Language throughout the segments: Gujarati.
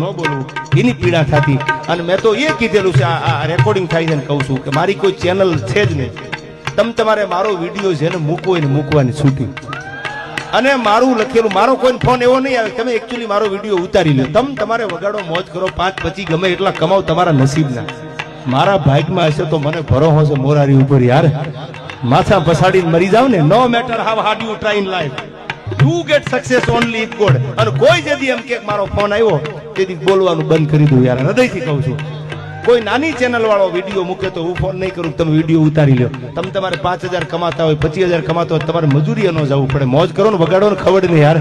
ન બોલવું, એની પીડા થતી. અને મેં તો એ કીધેલું છે, આ રેકોર્ડિંગ થાય છે ને કહું છું કે મારી કોઈ ચેનલ છે જ નહીં. તમે તમારે મારો વીડિયો છે ને મૂકવો એને મૂકવાની છૂટી અને મારું લખેલું, મારો કોઈ ફોન એવો નહીં આવે તમે એકચ્યુઅલી મારો વીડિયો ઉતારી લો. તમે તમારે વગાડો, મોજ કરો, પાંચ પછી ગમે એટલા કમાવ તમારા નસીબના. મારા ભાગમાં હશે તો મને ભરો હશે મોરારી ઉપર યાર. માથા પસાડીને મરી જાવ ને. No matter how hard you try in life you get success only if God અને કોઈ જેદી એમ કે મારો ફોન આવ્યો, તેથી બોલવાનું બંધ કરી દઉં યાર. હૃદયથી કહું છું. કોઈ નાની ચેનલ વાળો વીડિયો મૂકે તો હું ફોન નહીં કરું, તમે વીડિયો ઉતારી લો તમે તમારે પાંચ હજાર કમાતા હોય, પચીસ હજાર કમાતા હોય, તમારે મજૂરી ન જવું પડે. મોજ કરો ને વગાડો ને, ખબર નહીં યાર.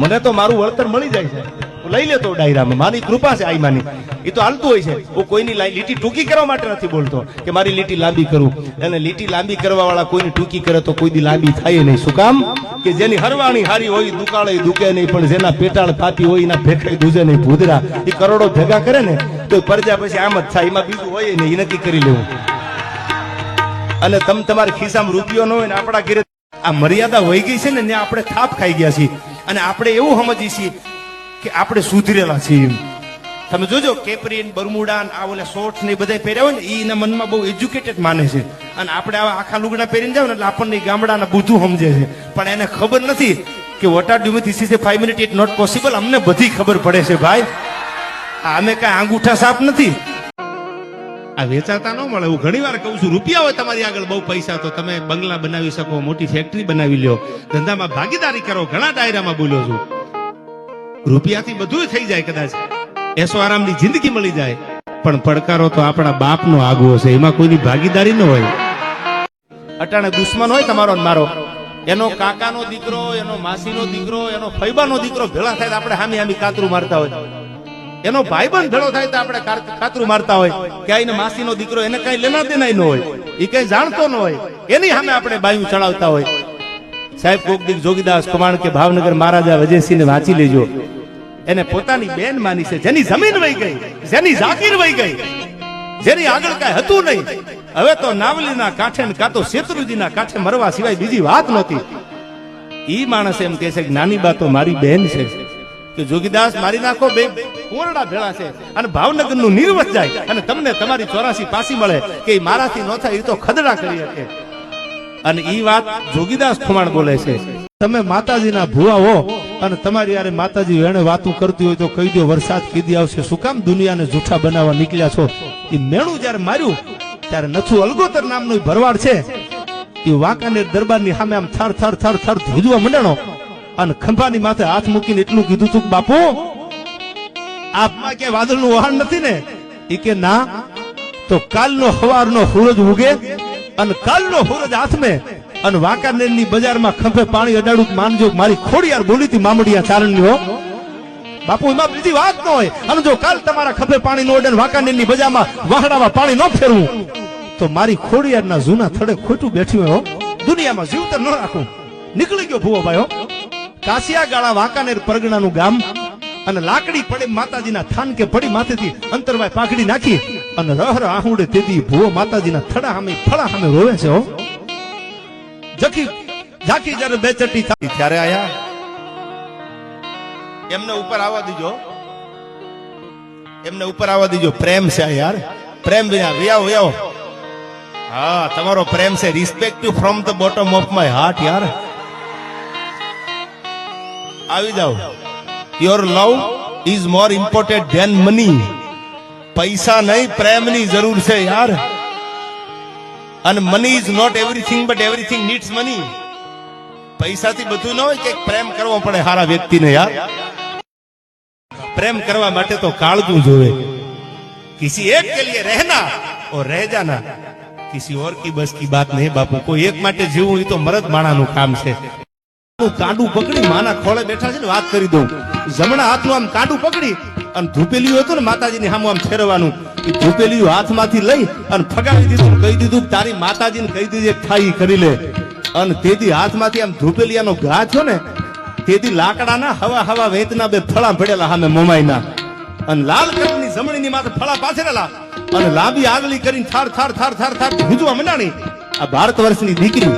મને તો મારું વળતર મળી જાય છે. લઈ લેતો ડાયરામાં. મારી કૃપા છે આઈ એ તો હાલતું હોય છે. હું કોઈની લીટી ટૂંકી કરવા માટે નથી બોલતો કે મારી લીટી લાંબી કરું. અને લીટી લાંબી કરવા વાળા કોઈની ટૂંકી કરે તો કોઈ દી લાંબી થાય નહીં. શું કામ? કે જેની હરવાણી હારી હોય દુકાળે દુકે નહીં, પણ જેના પેટાળ પાતી હોય એના ભેખાઈ દૂજે નહીં. ભૂદરા. એ કરોડો ભેગા કરે ને, તો પરજા પછી આમ જ થાય. એમાં બીજું હોય ને એ નક્કી કરી લેવું. અને તમ તમારા ખિસ્સામાં રૂપિયો ન હોય ને આપણા ઘેરે આ મર્યાદા વહી ગઈ છે ને આપણે થાપ ખાઈ ગયા છીએ. અને આપણે એવું સમજીએ છીએ કે આપણે સુધરેલા છીએ. તમે જોજો કેપરીન બરમુડા આ ઓલા શોર્ટ્સ ને બધા પહેર્યા હોય ને એ એના મનમાં બહુ એજ્યુકેટેડ માને છે. અને આપણે આવા આખા લુગડા પહેરીને જાવ ને એટલે આપણને ગામડાના બુદ્ધું સમજે છે. પણ એને ખબર નથી કે what are do with this is five minute it not possible અમને બધી ખબર પડે છે ભાઈ. આ અમે કાંઈ આંગૂઠા સાપ નથી. આ વેચાતા ન મળે. હું ઘણી વાર કહું છું રૂપિયા હોય તમારી આગળ બહુ પૈસા તો તમે બંગલા બનાવી શકો મોટી ફેક્ટરી બનાવી લ્યો. ધંધામાં ભાગીદારી કરો ઘણા દાયરામાં બોલ્યો છું. રૂપિયાથી બધું થઈ જાય કદાચ. એસો આરામની જિંદગી મળી જાય. પણ પડકારો તો આપણા બાપનો આગવો છે. એમાં કોઈની ભાગીદારી ન હોય. અટાણે દુશ્મન હોય તમારો મારો. એનો કાકાનો દીકરો, એનો માસીનો દીકરો, એનો ફૈબાનો દીકરો ભેળા થાય તો આપણે હામી હામી કાતરું મારતા હોય. એનો ભાઈબંધ ભેળો થાય તો આપણે કાતરું મારતા હોય. કે એને માસીનો દીકરો એને કઈ લેના દેના ન હોય. એ કઈ જાણતો ન હોય. એની સામે આપણે બાયું ચડાવતા હોય. સાહેબ, કોક દીક જોગીદાસ કમાણ કે ભાવનગર મહારાજા વજયસિંહ વાંચી લેજો. એને પોતાની બેન માની છે. જેની જમીન વહી ગઈ, જેની જાગીર વહી ગઈ, જેની આગળ કઈ હતું નહીં. હવે તો નાવલીના કાંઠે કાં તો શેત્રુજીના કાંઠે મરવા સિવાય બીજી વાત નહોતી. ઈ માણસ એમ કહે છે કે નાની બા તો મારી બેન છે. કે જોગીદાસ મારી નાખો બે કોરડા ભેળા છે. અને ભાવનગરનું નિર્વત જાય. અને તમને તમારી ચોરાસી પાસી મળે કે મારાથી ન થાય એ તો ખદડા કરી શકે. અને ઈ વાત જોગીદાસ ખુમાણ બોલે છે. તમે માતાજીના ભુવા હો અને તમારી યારે માતાજી એને વાતું કરતી હોય તો કહી દો વરસાદ કીધી આવશે. શું કામ દુનિયાને જૂઠા બનાવવા નીકળ્યા છો? એ મેણું જ્યારે માર્યું, ત્યારે નથુ અલગોતર નામનું ભરવાડ છે. એ વાંકાનેર દરબારની સામે આમ થર થર થર થર ધ્રુજવા મંડાણો અને ખંભાની માથે હાથ મૂકીને એટલું કીધું તું બાપુ, આપમાં કે વાદળનું વહાણ નથી ને? એ કે, ના, તો કાલનો હવારનો સૂરજ ઉગે અને કાલનો સૂરજ હાથમે અને વાંકાનેરની બજારમાં ખંભે પાણી અડાડું માનજો મારી ખોડિયાર બોલી હતી મામડિયા ચારણની હો. બાપુ, એમાં બીજી વાત ન હોય. અને જો કાલ તમારા ખભે પાણી નો અડે ને વાંકાનેરની બજારમાં વાહડામાં પાણી ન ફેરવું, તો મારી ખોડિયારના જૂના થડે ખોટું બેઠ્યું હોય દુનિયામાં જીવતર ન રાખું. નીકળી ગયો ભૂવો ભાઈ હો. કાશિયા ગાળા વાંકાનેર પરગણાનું ગામ અને લાકડી પડે માતાજીના થાન કે પડી માથેથી અંતરવાય પાઘડી નાખી અને રહ આહુડે તેથી ભૂવો માતાજીના થડા સામે ફળા સામે રોવે છે હો. જખી ઝાંખી જ્યારે બેચટી થઈ ત્યારે આયા. એમને ઉપર આવવા દીજો. એમને ઉપર આવવા દીજો. પ્રેમ છે યાર. પ્રેમ વિના વ્યાવ વ્યાવ હા, તમારો પ્રેમ છે. Respective from the bottom of my heart યાર. આવી જાઓ. Your love is more important than money પૈસા નહીં, પ્રેમની જરૂર છે, યાર. અને money is not everything but everything needs money પૈસાથી બધું ન હોય કે પ્રેમ કરવો પડે હારા વ્યક્તિને, યાર. પ્રેમ કરવા માટે તો કાળજું જોવે. કિસી એક કે લીએ રહેના ઓર રહે જાના. કિસી ઓર કી બસ કી બાત નહીં, બાપુ. કોઈ એક માટે જીવવું એ તો મરદ માણાનું કામ છે. કાંડું પકડી, માના ખોળે બેઠા છે ને, વાત કરી દઉં. જમણા હાથનું આમ કાંડું પકડી અને ધૂપેલિયું હતું ને માતાજીની સામે આમ ફેરવાનું એ ધૂપેલિયું હાથમાંથી લઈ અને ફગાવી દીધું કહી દીધું તારી માતાજીને કહી દીધી ખાઈ કરી લે. અને તેથી હાથમાંથી આમ ધૂપેલિયાનો ઘા થયો ને, તેથી લાકડાના હવા હવા વેતના બે ફળા ભડેલા સામે મોમાઈના. અને લાલ કલરની જમણીની માથે ફળા પાથરેલા. અને લાંબી આગલી કરીને થાર થાર થાર થાર થાર ભૂજવા મંડાણી. આ ભારત વર્ષની દીકરી.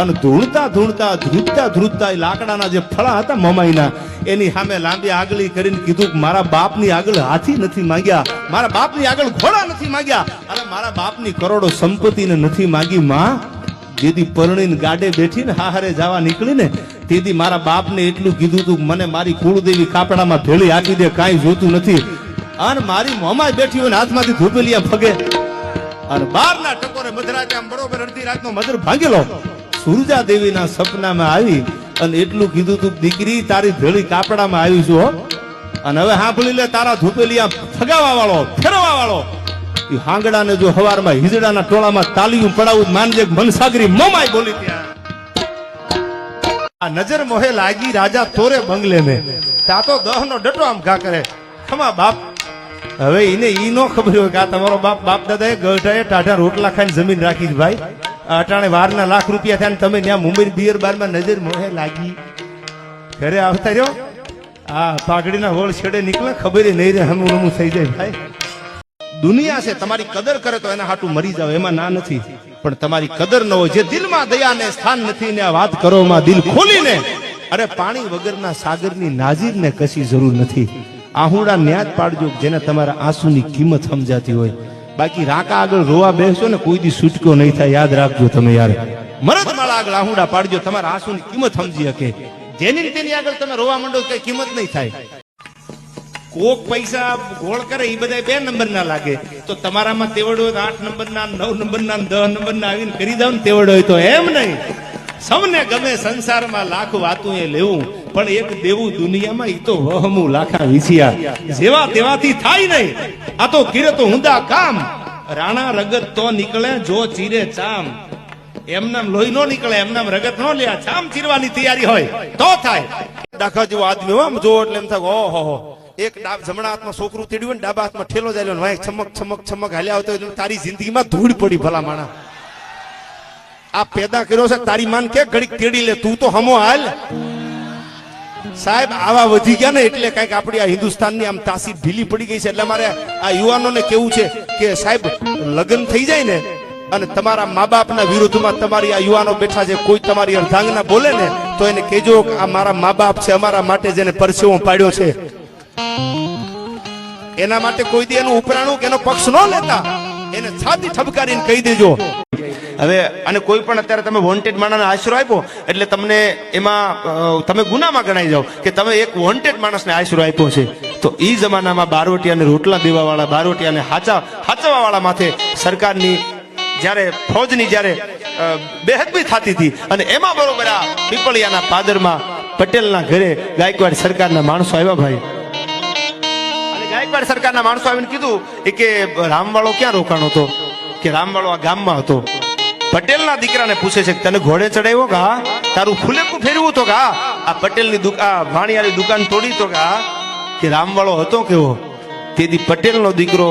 અને ધૂણતા ધૂણતા, ધ્રુજતા ધ્રુજતા એ લાકડાના જે ફળા હતા મમાઈના એની સામે લાંબી આગળી કરીને કીધું કે મારા બાપની આગળ હાથી નથી માંગ્યા. મારા બાપની આગળ ઘોડા નથી માંગ્યા. અને મારા બાપની કરોડો સંપત્તિને નથી માંગી માં. જેથી પરણીને ગાડે બેઠીને હાહરે જવા નીકળીને તેથી મારા બાપને એટલું કીધું તું મને મારી કુળદેવી કાપડામાં ભેળી આપી દે, કાંઈ જોતું નથી. અને મારી મોમાં બેઠી હોય હાથમાંથી ધૂપેલિયા ફગે. અને બારના ટકોરે મધરાતે આમ બરોબર અડધી રાતનો મધર ભાંગેલો. સુરજા દેવીના સપનામાં આવી અને એટલું કીધું તું, દીકરી, તારી ધળી કાપડામાં આવી છું. અને હવે સાંભળી લે, તારા ધૂપેલિયા ફગાવા વાળો ફેરવા વાળો. એ હાંગડાને જો હવારમાં હિજડાના ટોળામાં તાલીયું પડાવું માનજે, મનસાગરી મોમાય બોલી ત્યાં. આ નજર મોહે લાગી રાજા તોરે બંગલે ને તા તો દહ નો ડટો આમ ઘા કરે. ખમા બાપ. હવે એને ઈ નો ખબર હોય કે આ તમારો બાપ બાપ દાદા એ ગઢાએ ટાઢા રોટલા ખાઈને જમીન રાખી ભાઈ. અટાણે વારના લાખ રૂપિયા થયા ને તમે ત્યાં મુંબઈ બિયર બારમાં નજર મોહે લાગી. ઘરે આવતા રહ્યો. આ પાઘડીના હોળ છેડે નીકળે, ખબર નહીં રે હમું હમું થઈ જાય ભાઈ. દુનિયા છે, તમારી કદર કરે તો એના હાટું મરી જાવ એમાં ના નથી. પણ તમારી કદર ન હોય, જે દિલમાં દયાને સ્થાન નથી ને આ વાત કરો માં દિલ ખોલીને. અરે, પાણી વગરના સાગરની નાજીરને કશી જરૂર નથી. આહુડા ન્યાજ પાડજો, જેને તમારા આંસુની કિંમત સમજાતી હોય. બાકી રાકા આગળ રોવા બેસજો ને કોઈ દી છૂટકો નહીં થાય. યાદ રાખજો તમે યાર. મરદ માળા આગળ આહુડા પાડજો. તમારા આંસુની કિંમત સમજી શકે. જેની તેની આગળ તમે રોવા માંડો કઈ કિંમત નહીં થાય. કોક પૈસા ગોળ કરે એ બધા બે નંબર ના લાગે. તો તમારામાં તેવડ આઠ નંબર ના નવ નંબર ના દસ નંબર ના આવીને કરી દઉં ને તેવડ હોય તો એમ નહીં. સૌને ગમે સંસારમાં લાખ વાતું એ લેવું. પણ એક દેવું દુનિયામાં ઈ તો વહમુ લાખા વિછિયા. જેવા તેવાથી થાય નહીં. આ તો કિરે તો હુંદા કામ. રાણા રગત તો નીકળે જો ચીરે ચામ. એમનામ લોહી નો નીકળે, એમનામ રગત નો લે. ચામ ચીરવાની તૈયારી હોય, તો થાય. દાખલા જેવો આદમી આમ જો એટલે એમ થાય ઓહો, હો. એક ડાબ જમણા હાથમાં છોકરું તેડ્યું ને, ડાબા હાથમાં ઠેલો જાય વાય ચમક ચમક ચમક હાલ્યા આવતો હોય તારી જિંદગીમાં ધૂળ પડી, ભલા માણા આ પેદા કર્યો છે, તારી માન કે ઘડીક તેડી લે, તું તો હમો હાલ. સાહેબ, આવા વધી ગયા ને એટલે કંઈક આપણી આ હિન્દુસ્તાનની આમ તાસીર ઢીલી પડી ગઈ છે. એટલે મારે આ યુવાનોને કેવું છે કે સાહેબ, લગ્ન થઈ જાય ને અને તમારા મા બાપના વિરુદ્ધમાં તમારી આ યુવાનો બેઠા છે, કોઈ તમારી અર્ધાંગના બોલે ને, તો એને કહેજો કે આ મારા મા બાપ છે, અમારા માટે જેને પરસેવો પાડ્યો છે. એના માટે કોઈ દી એનું ઉપરાણું કે એનો પક્ષ ન લેતા, એને છાતી ઠપકારીને કહી દેજો. હવે, અને કોઈ પણ અત્યારે તમે વોન્ટેડ માણસને આશરો આપ્યો, એટલે તમને એમાં તમે ગુનામાં ગણાઈ જાઓ કે તમે એક વોન્ટેડ માણસને આશરો આપ્યો છે. તો એ જમાનામાં બારવટિયાને રોટલા દેવાવાળા, બારવટિયાને હાચા, હાચવાવાળા માથે સરકારની જ્યારે ફૌજની જ્યારે બેહદબી થતી હતી. અને એમાં બરોબર આ પીપળિયાના પાદરમાં પટેલના ઘરે ગાયકવાડ સરકારના માણસો આવ્યા ભાઈ. ગાયકવાડ સરકારના માણસો આવીને કીધું કે, રામવાળો ક્યાં રોકાણો હતો? કે રામવાળો આ ગામમાં હતો? પટેલના દીકરાને પૂછે છે તને ઘોડે ચડાવ્યો કા? તારું ફુલેકું ફેરવું તો કા? આ પટેલની દુકાન ભાણિયાની દુકાન તોડી તો કા? કે રામવાળો હતો કેવો? તેથી પટેલનો દીકરો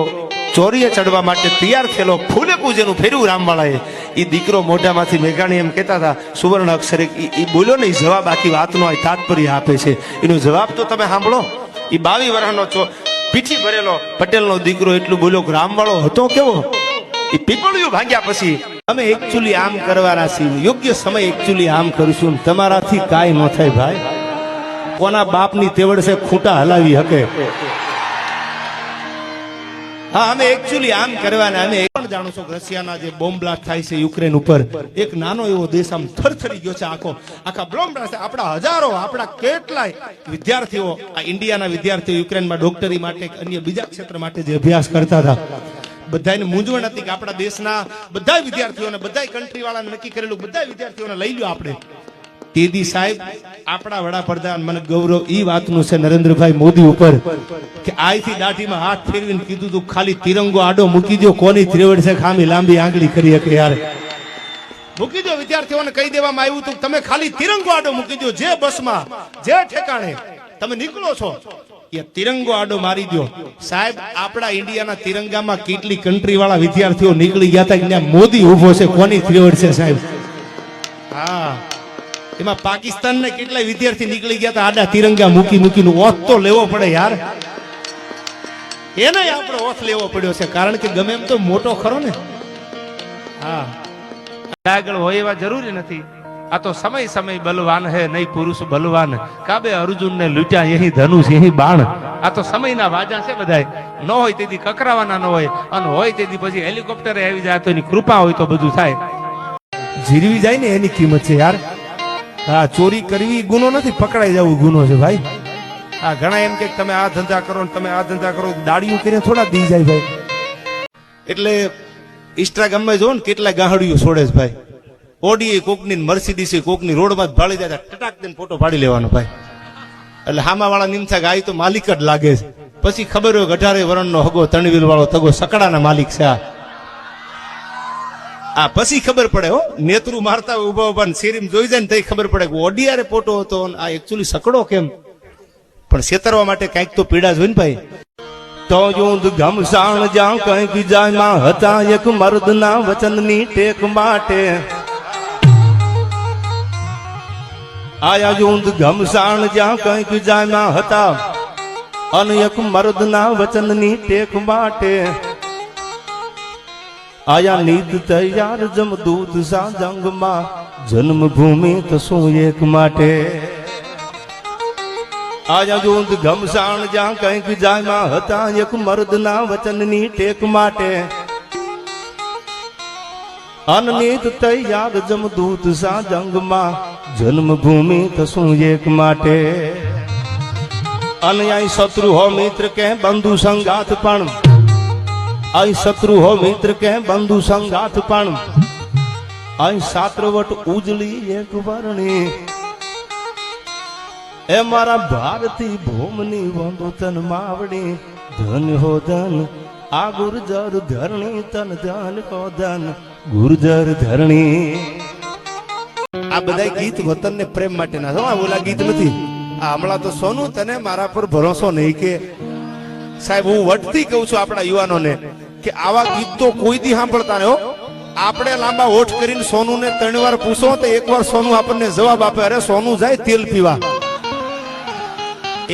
ચોરીએ ચડવા માટે તૈયાર થયેલો ફૂલેકું જેનું ફેરવું રામવાળાએ. એ દીકરો મોઢામાંથી મેઘાણી એમ કહેતા હતા, સુવર્ણ અક્ષરે એ બોલ્યો ને એ જવાબ આખી વાતનો એ તાત્પર્ય આપે છે. એનો જવાબ તો તમે સાંભળો. એ બાવી વર્ષનો છો પીઠી ભરેલો પટેલનો દીકરો એટલું બોલ્યો રામવાળો હતો કેવો? એ પીપળિયું ભાંગ્યા પછી અમે એકચ્યુઅલી આમ કરવાના છીએ. યોગ્ય સમય એકચ્યુઅલી આમ કરીશું તમારાથી કાંઈ ન થાય ભાઈ. કોના બાપની તેવડ છે ખૂંટા હલાવી હકે. હા, અમે એકચ્યુઅલી આમ કરવાના, અમે પણ જાણો છો રશિયાના જે બોમ્બ બ્લાસ્ટ થાય છે યુક્રેન ઉપર, એક નાનો એવો દેશ આમ થરથરી ગયો છે આખો. આખા બોમ્બ બ્લાસ્ટ આપણા હજારો, આપણા કેટલાય વિદ્યાર્થીઓ, આ ઇન્ડિયાના વિદ્યાર્થીઓ યુક્રેનમાં ડોક્ટરી માટે અન્ય બીજા ક્ષેત્ર માટે જે અભ્યાસ કરતા હતા બધાને મૂંઝવણ હતી કે આપણા દેશના બધા વિદ્યાર્થીઓને બધા કન્ટ્રી વાળાને નક્કી કરેલું બધા વિદ્યાર્થીઓને લઈ લો આપણે. તેદી સાહેબ, આપણા વડાપ્રધાન, મને ગૌરવ ઈ વાતનું છે નરેન્દ્રભાઈ મોદી ઉપર, કે આઈથી દાઢીમાં હાથ ફેરવીને કીધું તું, ખાલી તિરંગો આડો મૂકી દો કોની ત્રેવડ છે? ખામી લાંબી આંગળી કરી શકે યાર. મૂકી દો વિદ્યાર્થીઓને કહી દેવામાં આવ્યું હતું તમે ખાલી તિરંગો આડો મૂકી દો જે બસમાં, જે ઠેકાણે તમે નીકળો છો. એ તિરંગો આડો મારી દો સાહેબ, આપણા ઇન્ડિયાના તિરંગામાં કેટલી કન્ટ્રી વાળા વિદ્યાર્થીઓ નીકળી ગયા હતા ત્યાં મોદી ઊભો છે. કોની ત્રેવડ છે, સાહેબ? હા. એમાં પાકિસ્તાન ને કેટલાય વિદ્યાર્થી નીકળી ગયા હતા આડા તિરંગા મૂકી મૂકીને ઓથ તો લેવો પડે યાર. એને આપણો ઓથ લેવો પડ્યો છે, કારણ કે ગમે એમ તો મોટો ખરો ને. હા. આગળ હોય એવા જરૂરી નથી. આ તો સમય સમય બલવાન હે નહીં પુરુષ બલવાન. કાબે અર્જુન ને લૂટ્યા યહી ધનુષ યહી બાણ. આ તો સમયના વાજા છે બધાય. ન હોય તેથી કકરાવાના ન હોય. અને હોય તેથી પછી હેલિકોપ્ટરે આવી જાય તો એની કૃપા હોય તો બધું થાય. જીરવી જાય ને એની કિંમત છે યાર. હા ચોરી કરવી ગુનો નથી પકડાઈ જવું ગુનો છે ભાઈ. હા ઘણા એમ કે તમે આ ધંધા કરો ને તમે આ ધંધા કરો દાડીઓ કરીને થોડા દી જાય ભાઈ. એટલે ઇન્સ્ટાગ્રામમાં જો ને કેટલા ગાહડીઓ છોડે છે ભાઈ. ઓડી કોકની મર્સિડીસ કોકની રોડમાં ભાળી જાય ટટાક દઈને ફોટો પાડી લેવાનો ભાઈ. એટલે હામા વાળા નિમસા ગાય તો માલિક જ લાગે છે. પછી ખબર હોય કે અઢારે વરણનો હગો તણવીલ વાળો તગો સકડાના માલિક છે આ. આ પછી ખબર પડે હો, નેતરું મારતા હોય ઊભા ઊભા શેરીમ જોઈ જાય ને તઈ ખબર પડે કે ઓડિયારે ફોટો હતો આ એકચ્યુઅલી સકડો કેમ? પણ છેતરવા માટે કંઈક તો પીડા જોઈ ને ભાઈ. તો યુંધ જાઉં જ્યાં કંઈક જાયમાં હતા, એક મર્દના વચનની ટેક માટે. આયા યુંધ ઘમસાણ જ્યાં કંઈક જાયમાં હતા અને એક મર્દના વચનની ટેક માટે આયા નીત તૈયાર જમદૂત સા જંગમાં જન્મભૂમિ તો શું એક માટે આયા જોંદ ઘમસાણ જ્યાં કંઈક જાયમાં હતા એક મર્દના વચનની ટેક માટે અનનીત તૈયાર જમદૂત સા જંગમાં જન્મભૂમિ તો શું એક માટે. અન્યાય શત્રુ હો મિત્ર કે બંધુ સંગાથ પણ. અહીં શત્રુ હો મિત્ર કે બંધુ સંગાથ પણ. અહીં સાત્રવટ ઉજળી એક વર્ણી. એ મારા ભારતી ભૂમની વંદો તન માવડી. ધન હો ધન, આ ગુર્જર ધરણી તન ધન હો ધન. ગુર્જર ધરણી. આ બધા ગીત વતન ને પ્રેમ માટેના ના આ ઓલા ગીત નથી. આ હમણાં તો સોનું તને મારા પર ભરોસો નહીં કે સાહેબ, હું વટથી કહું છું આપણા યુવાનોને કે આવા ગીત તો કોઈ દી સાંભળતા ને આપણે લાંબા હોઠ કરીને સોનું ને ત્રણ વાર પૂછો તો એક વાર સોનું આપણને જવાબ આપે. અરે, સોનું જાય તેલ પીવા.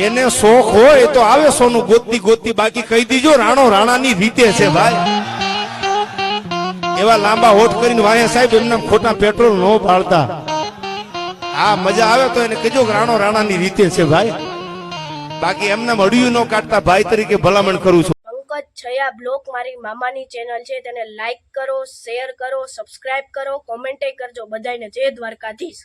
એને શોખ હોય તો આવે સોનું. ગોતતી ગોતતી બાકી કહી દીજો, રાણો રાણાની રીતે છે ભાઈ. એવા લાંબા હોઠ કરીને વાહે સાહેબ, એમને ખોટા પેટ્રોલ ન પાડતા. આ મજા આવે તો એને કહેજો કે રાણો રાણાની રીતે છે ભાઈ. બાકી એમને મળ્યું ન કાઢતા ભાઈ તરીકે ભલામણ કરું છું. પંકજ છયા બ્લોક. મારી મામાની ચેનલ છે, તેને લાઈક કરો, શેર કરો, સબસ્ક્રાઇબ કરો કોમેન્ટે કરજો બધાને જય દ્વારકાધીશ.